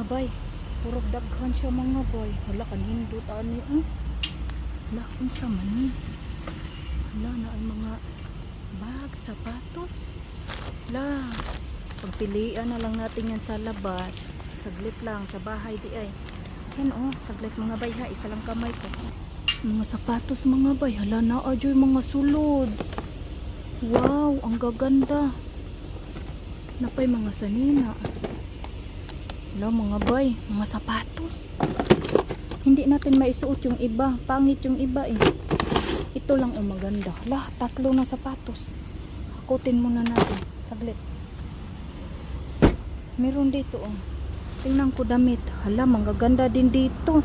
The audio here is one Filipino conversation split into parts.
mga bay. Purog daghan siya mga bay. Wala kanindot ani. Hmm? Wala unsa man. Wala na ay mga bag, sapatos. La, pagpilian na lang natin yan sa labas. Saglit lang, sa bahay di ay. Yan oh, saglit mga bay ha, isa lang kamay ko. Mga sapatos mga bay, hala na ajoy mga sulod. Wow, ang gaganda. Napay mga sanina. Hala mga bay, mga sapatos. Hindi natin maisuot yung iba, pangit yung iba eh. Ito lang ang maganda. Hala, tatlo na sapatos. Hakutin muna natin. Saglit. Meron dito oh. Tingnan ko damit. Hala, manggaganda din dito.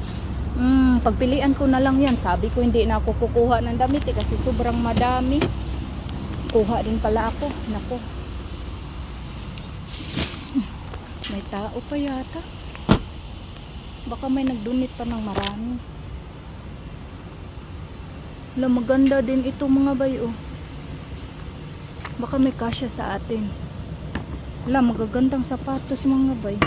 Hmm, pagpilian ko na lang yan. Sabi ko hindi na ako kukuha ng damit eh, kasi sobrang madami. Kuha din pala ako. Nako. May tao pa yata. Baka may nagdunit pa ng marami. Hala, maganda din ito mga bayo. Baka may kasya sa atin. Hala, magagandang sapatos mga bay.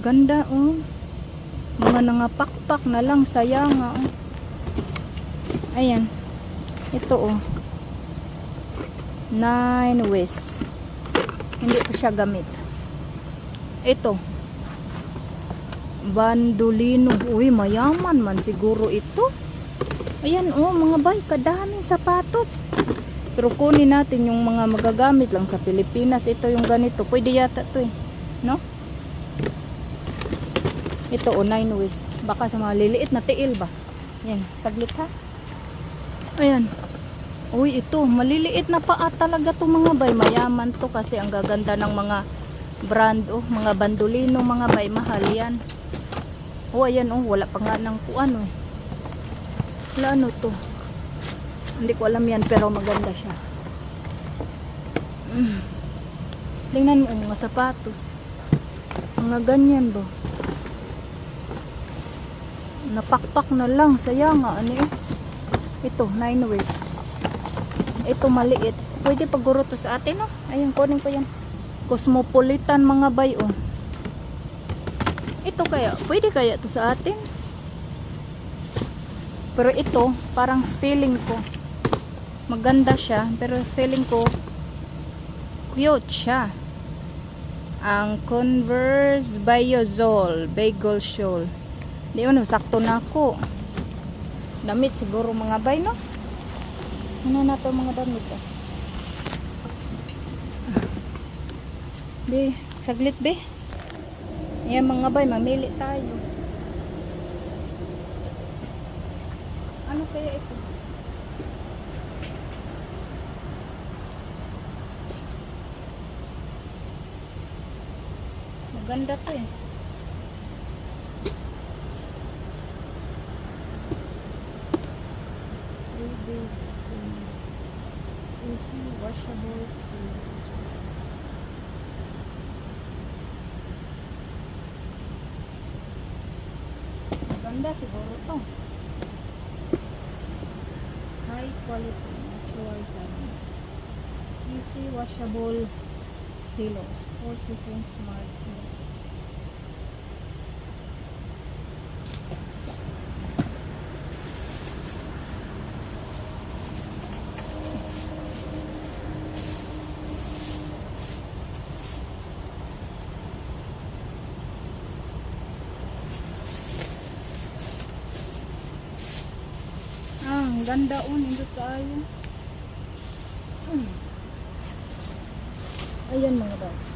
Ganda oh. Mga nangapakpak na lang sayang nga oh. Ayan. Ito oh. Nine West. Hindi ko siya gamit. Ito. Bandolino. Uy, mayaman man siguro ito. Ayan oh, mga bay, kadaming sapatos. Pero kunin natin yung mga magagamit lang sa Pilipinas. Ito yung ganito. Pwede yata to eh. No? Ito o, 9 ways. Baka sa mga liliit na tiil ba? Yan, saglit ha. Ayan. Uy, ito. Maliliit na paa talaga to mga bay. Mayaman to kasi ang gaganda ng mga brand oh. Mga bandolino mga bay. Mahal yan. Oh, ayan oh. Wala pa nga ng kuan oh. Wala ano to. Hindi ko alam yan pero maganda siya. Mm. Tingnan mo ang mga sapatos. Mga ganyan ba? Napakpak na lang. Sayang nga. Ano eh? Ito, 9 ways. Ito maliit. Pwede paguro to sa atin, no? Ayun, kunin ko yan. Cosmopolitan mga bay, oh. Ito kaya, pwede kaya to sa atin? Pero ito, parang feeling ko, maganda siya, pero feeling ko, cute siya. Ang Converse Biozol Bagel Shoal. Di ano, sakto na ako. Damit siguro mga bay, no? Ano na to mga damit, eh? Be, saglit be. Ayan mga bay, mamili tayo. Ano kaya ito? Maganda to eh. Washable clothes. Maganda siguro to. High quality natural garment. Easy washable pillows. Four seasons smart pillows. Ah, ang ganda oh, nindot kaayo. Ayan mga ba.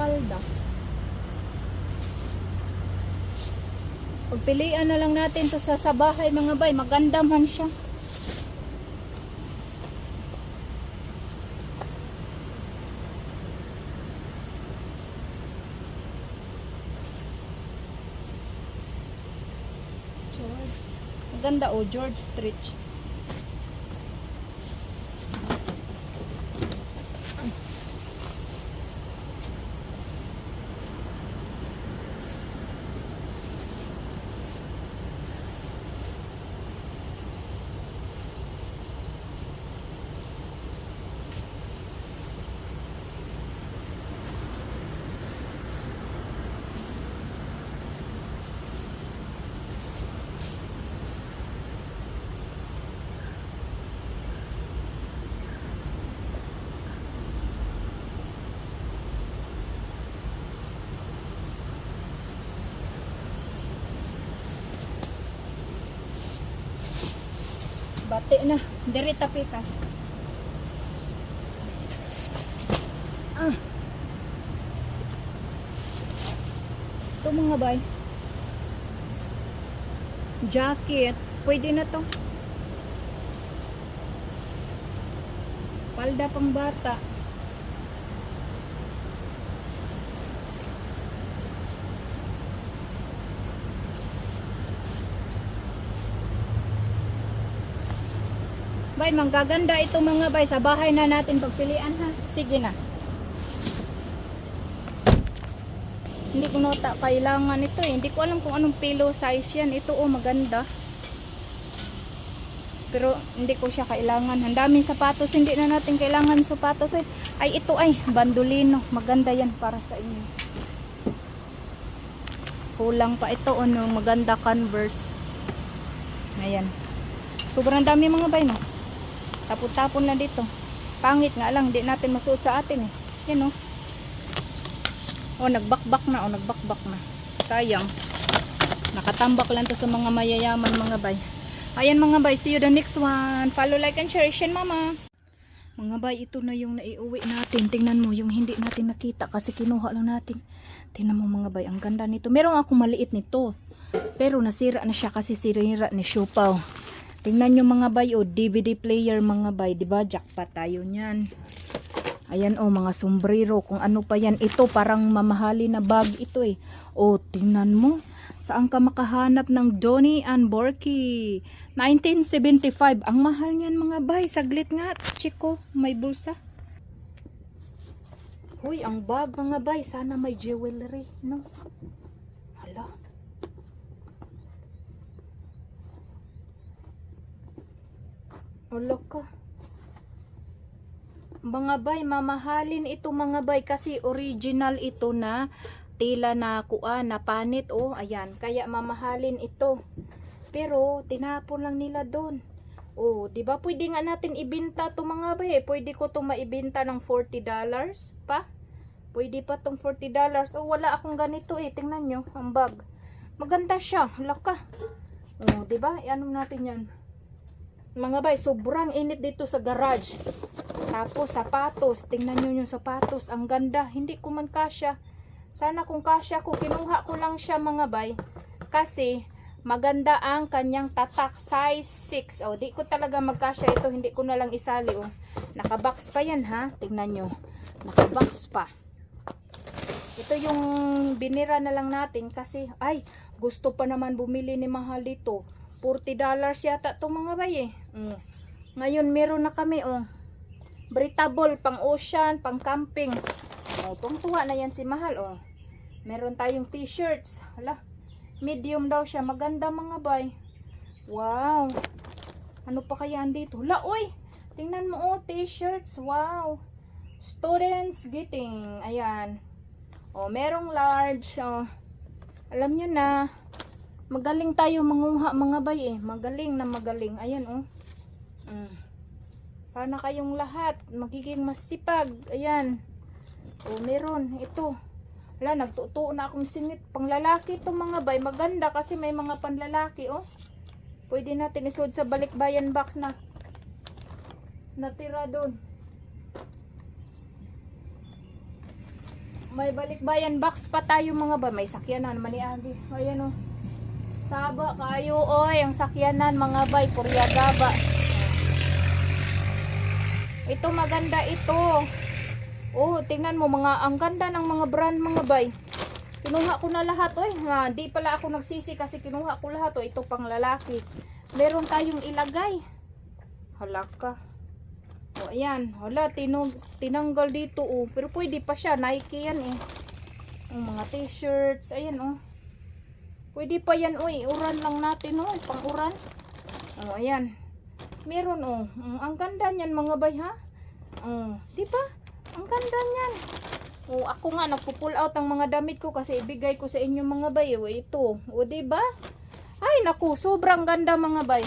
palda. Pagpilian na lang natin to sa, sa bahay mga bay. Maganda man siya. George. Maganda oh, George Stretch. Bati na. Diri tapi. Ah. Ito mga bay. Jacket. Pwede na to. Palda pang bata. Bay, manggaganda ito mga bay. Sa bahay na natin pagpilian ha. Sige na. Hindi ko nota kailangan ito eh. Hindi ko alam kung anong pillow size yan. Ito oh maganda. Pero hindi ko siya kailangan. Ang daming sapatos. Hindi na natin kailangan sapatos eh. Ay ito ay bandolino. Maganda yan para sa inyo. Kulang pa ito ano. Maganda converse. Ayan. Sobrang dami mga bay no. Tapon-tapon lang dito. Pangit nga lang, di natin masuot sa atin eh. Yan oh. Oh, nagbakbak na, oh, nagbakbak na. Sayang. Nakatambak lang to sa mga mayayaman mga bay. Ayan mga bay, see you the next one. Follow, like, and share, Shin mama. Mga bay, ito na yung naiuwi natin. Tingnan mo, yung hindi natin nakita kasi kinuha lang natin. Tingnan mo mga bay, ang ganda nito. Meron ako maliit nito. Pero nasira na siya kasi sirira ni Shupaw. Tingnan nyo mga bay, o DVD player mga bay, di ba? Jackpot tayo niyan. Ayan o, mga sombrero, kung ano pa yan. Ito, parang mamahali na bag ito eh. O, tingnan mo. Saan ka makahanap ng Johnny and Borky? 1975. Ang mahal niyan mga bay. Saglit nga, chiko, may bulsa. Huy, ang bag mga bay. Sana may jewelry, no? Hala. Hala ka. Mga bay, mamahalin ito mga bay kasi original ito na tila na kuan na panit oh, ayan. Kaya mamahalin ito. Pero tinapon lang nila doon. Oh, 'di ba? Pwede nga natin ibenta 'to mga bay. Pwede ko 'to maibenta ng 40 dollars pa. Pwede pa tong 40 dollars. Oh, wala akong ganito eh. Tingnan nyo, ang bag. Maganda siya. Laka. Oh, 'di ba? Iano natin 'yan. Mga bay, sobrang init dito sa garage. Tapos, sapatos. Tingnan nyo yung sapatos. Ang ganda. Hindi ko man kasya. Sana kung kasya ko, kinuha ko lang siya mga bay. Kasi, maganda ang kanyang tatak. Size 6. O, di ko talaga magkasya ito. Hindi ko na lang isali. O. Nakabox pa yan ha. Tingnan nyo. Nakabox pa. Ito yung binira na lang natin kasi, ay, gusto pa naman bumili ni mahal dito. 40 dollars yata to mga bay eh. Mm. Ngayon meron na kami oh. Breathable pang ocean, pang camping. Oh, tungtuwa na yan si Mahal oh. Meron tayong t-shirts. Hala. Medium daw siya. Maganda mga bay. Wow. Ano pa kaya dito? Hala, uy. Tingnan mo oh, t-shirts. Wow. Students getting. Ayan. Oh, merong large. Oh. Alam nyo na. Magaling tayo manguha mga bay eh. Magaling na magaling. Ayan oh. Mm. Sana kayong lahat magiging masipag. Ayan. Oh, meron. Ito. Wala, nagtutuo na akong singit. Panglalaki to mga bay. Maganda kasi may mga panlalaki oh. Pwede natin isod sa balikbayan box na natira doon. May balikbayan box pa tayo mga ba. May sakyanan ni Andy. Ayan oh. Saba kayo oy, ang sakyanan mga bay, puryagaba. Ito maganda ito. Oh, tingnan mo mga ang ganda ng mga brand mga bay. Kinuha ko na lahat oy. Nga, di pala ako nagsisi kasi kinuha ko lahat oh. Ito pang lalaki. meron tayong ilagay. Hala ka. O, ayan. Hala, tinog, tinanggal dito, oh. Pero pwede pa siya. Nike yan, eh. Ang mga t-shirts. Ayan, oh. Pwede pa yan, uy. Uran lang natin, oh. Pang-uran. O, ayan. Meron, oh. Mm, ang ganda niyan, mga bay, ha? Oh, di ba? Ang ganda niyan. Oh, ako nga nagpo-pull out ang mga damit ko kasi ibigay ko sa inyo mga bay. Oh, ito. O, di ba? Ay, naku, sobrang ganda mga bay.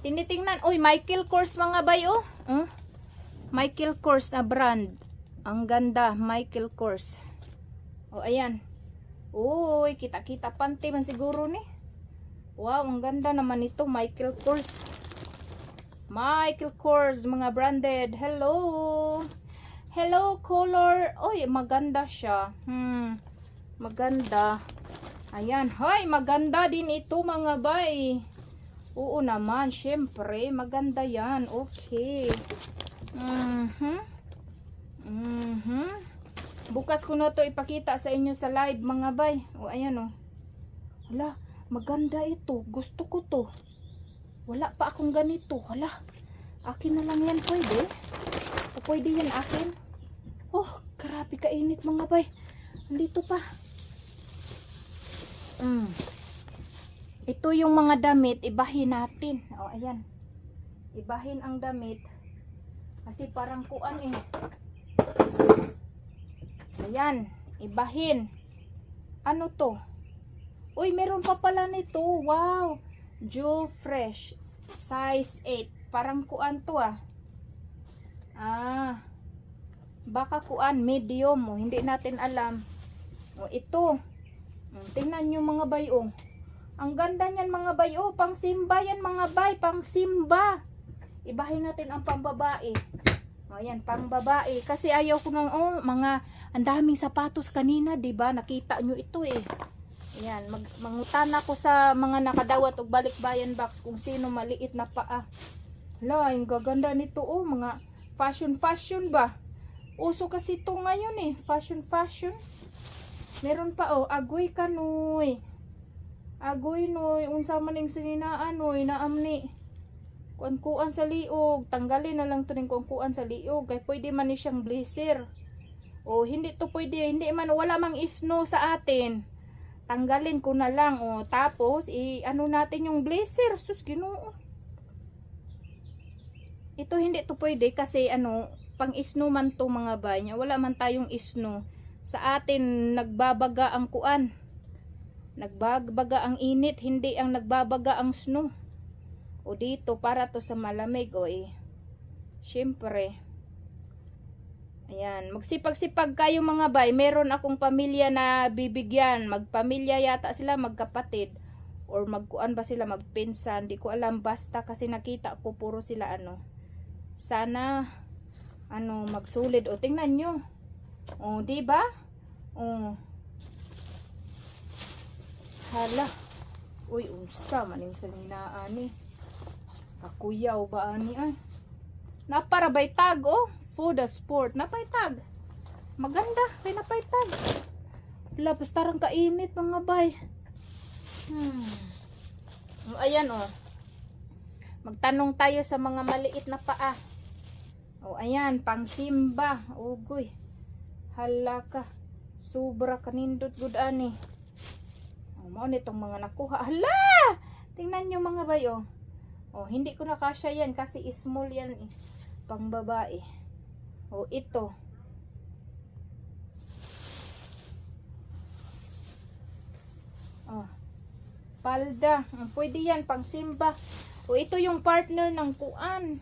Tinitingnan, uy, Michael Kors mga bay, oh. Hmm? Michael Kors na brand. Ang ganda, Michael Kors. O, ayan. Uy, kita-kita panty man siguro ni. Wow, ang ganda naman ito, Michael Kors. Michael Kors, mga branded. Hello. Hello, color. Uy, maganda siya. Hmm, maganda. Ayan. Hoy, maganda din ito, mga bay. Oo naman, syempre. Maganda yan. Okay. Mhm. Mhm. Bukas ko na to ipakita sa inyo sa live, mga bay. O, ayan o. Hala, maganda ito. Gusto ko to. Wala pa akong ganito. Hala, akin na lang yan pwede. O pwede yan akin. Oh, grabe kainit mga bay. Andito pa. Mm. Ito yung mga damit, ibahin natin. O, ayan. Ibahin ang damit. Kasi parang kuan eh. Ayan, ibahin. Ano to? Uy, meron pa pala nito. Wow. Jewel Fresh. Size 8. Parang kuan to ah. Ah. Baka kuan, medium. O, hindi natin alam. O, ito. Mm, Tingnan nyo mga bayo. Ang ganda niyan mga bayo. Pang simba yan mga bay. Pang simba. Ibahin natin ang pambabae. O, yan, pang babae. Kasi ayaw ko ng, oh, mga, ang daming sapatos kanina, ba Nakita nyo ito eh. Ayan, mag, mangutan ako sa mga nakadawat o balikbayan box kung sino maliit na paa. Hala, ang gaganda nito oh, mga fashion fashion ba? Uso kasi ito ngayon eh, fashion fashion. Meron pa oh, agoy kanoy. Agoy noy, unsa man ning sininaan noy, naamni. Kuan-kuan sa liog, tanggalin na lang to ning kuan-kuan sa liog, kay pwede man ni siyang blazer. O hindi to pwede, hindi man wala mang isno sa atin. Tanggalin ko na lang o tapos i ano natin yung blazer, sus Ginoo. Ito hindi to pwede kasi ano, pang isno man to mga banya. Wala man tayong isno. Sa atin nagbabaga ang kuan. Nagbabaga ang init, hindi ang nagbabaga ang snow. O dito para to sa malamig o eh. Syempre. Ayan, magsipag-sipag kayo mga bay. Meron akong pamilya na bibigyan. Magpamilya yata sila, magkapatid. Or magkuan ba sila, magpinsan. Di ko alam, basta kasi nakita ko puro sila ano. Sana, ano, magsulid. O, tingnan nyo. O, di ba? O. Hala. Uy, unsa maning salinaan ni. Kakuyaw ba ani ay? Naparabay tag oh. Food sport. Napay tag. Maganda. Kay napay tag. Wala, bastarang kainit mga bay. Hmm. Ayan oh. Magtanong tayo sa mga maliit na paa. O ayan, pang simba. Ugoy. Hala ka. Sobra kanindot gud ani. O mao nitong mga nakuha. Hala! Tingnan nyo mga bay oh. Oh, hindi ko na kasya yan kasi small yan eh. Pang babae. Oh, ito. Oh. Palda. Mm, Pwede yan, pang simba. O, ito yung partner ng kuan.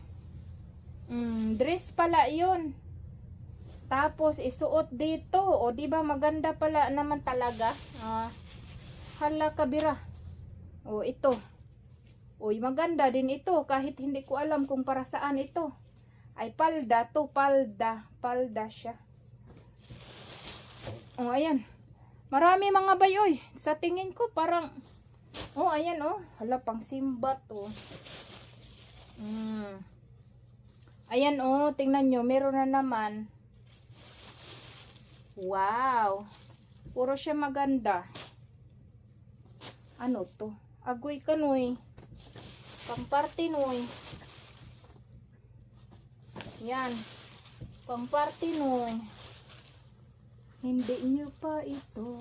Mm, dress pala yun. Tapos, isuot dito. O, di ba maganda pala naman talaga. Ah, hala kabira. O, ito. Uy, maganda din ito. Kahit hindi ko alam kung para saan ito. Ay, palda to. Palda. Palda siya. O, ayan. Marami mga bayoy. Sa tingin ko, parang... Oh, ayan, oh. Hala, pang simba to. Mm. Ayan, oh. Tingnan nyo. Meron na naman. Wow. Puro siya maganda. Ano to? Agoy kanoy. Pamparty noy. Yan. Pamparty noy. Hindi nyo pa ito.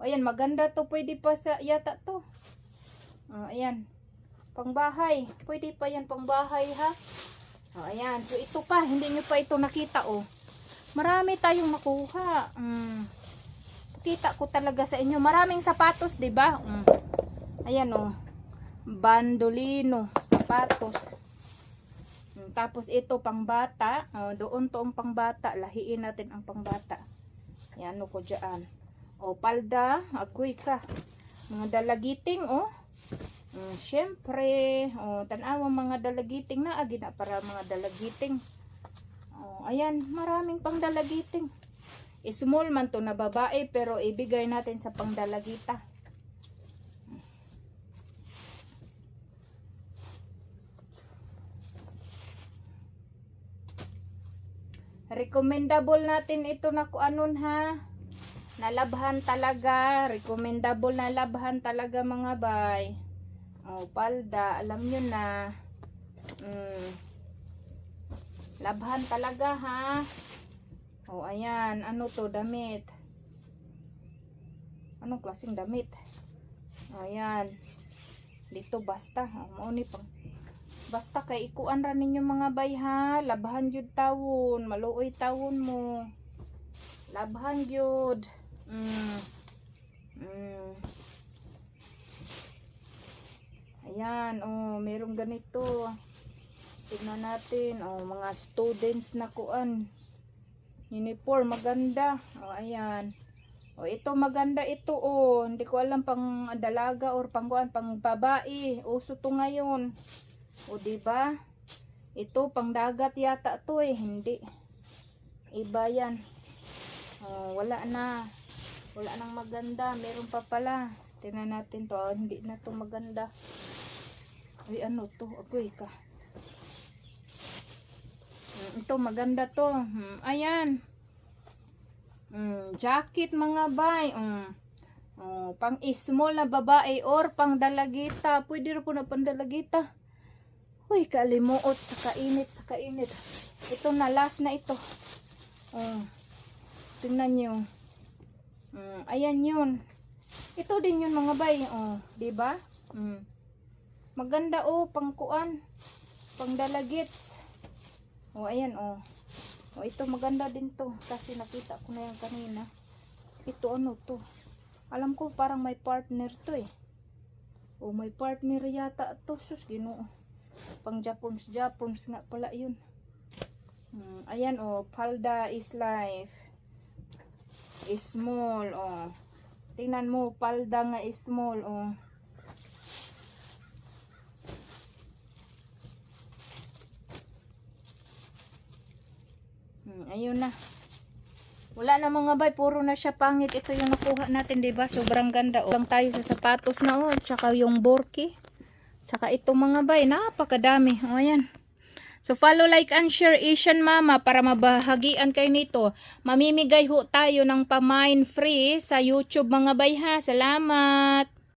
Ayan, maganda to. Pwede pa sa yata to. O, ayan. Pangbahay. Pwede pa yan pangbahay ha. O, ayan. So, ito pa. Hindi nyo pa ito nakita o. Marami tayong makuha. Mm. Kita ko talaga sa inyo. Maraming sapatos, ba? Mm. Ayan oh. Bandolino, sapatos. Mm, Tapos ito pangbata. Oh, doon to ang pangbata. Lahiin natin ang pangbata. Yan ko diyan. O palda, agoy ka. Mga dalagiting oh. Mm, syempre, oh, tanawa mga dalagiting na agi na para mga dalagiting. Oh, ayan, maraming pangdalagiting. Small man to na babae pero ibigay natin sa pangdalagita. Recommendable natin ito na kuanon ha. Nalabhan talaga. Recommendable na labhan talaga mga bay. Oh, palda. Alam nyo na. Mm. Labhan talaga ha. Oh, ayan. Ano to? Damit. Anong klaseng damit? Ayan. Dito basta. Oh, mauni pang. Basta kay ikuan ra ninyo mga bay ha. Labhan jud tawon. Maluoy tawon mo. Labhan jud. Mm. Mm. Ayan, oh, merong ganito. Tingnan natin, oh, mga students na kuan. Uniform, maganda. O, ayan. O, ito maganda ito, oh. Hindi ko alam pang dalaga or pang kuan, pang babae. Uso to ngayon. O, diba? Ito, pang dagat yata to eh. Hindi. Iba yan. O, wala na. Wala nang maganda. Meron pa pala. Tingnan natin to. Oh, hindi na to maganda. Uy, ano to? Agoy ka. Mm, Ito, maganda to. Mm, Ayan. Mm, jacket mga bay. Mm. Oh, pang small na babae or pang dalagita. Pwede rin po na pang dalagita. Uy, kalimuot sa kainit, sa kainit. Ito na, last na ito. Oh. Tingnan nyo. Mm, ayan yun. Ito din yun mga bay. Oh, 'di ba? Mm. Maganda oh, pangkuan. Pangdalagits. Oh, ayan oh. Oh, ito maganda din to kasi nakita ko na yan kanina. Ito ano to? Alam ko parang may partner to eh. Oh, may partner yata to. Sus, ginoo. Pang Japons, Japons nga pala yun. Hmm, ayan oh, Palda is life. Small oh. Tingnan mo, palda nga is small oh. Hmm, ayun na. Wala na mga bay, puro na siya pangit. Ito yung nakuha natin, 'di ba? Sobrang ganda. Oh. Lang tayo sa sapatos na oh, tsaka yung borki. Tsaka ito mga bay, napakadami. O ayan. So follow, like, and share Asian Mama para mabahagian kayo nito. Mamimigay ho tayo ng pamain free sa YouTube mga bay ha. Salamat!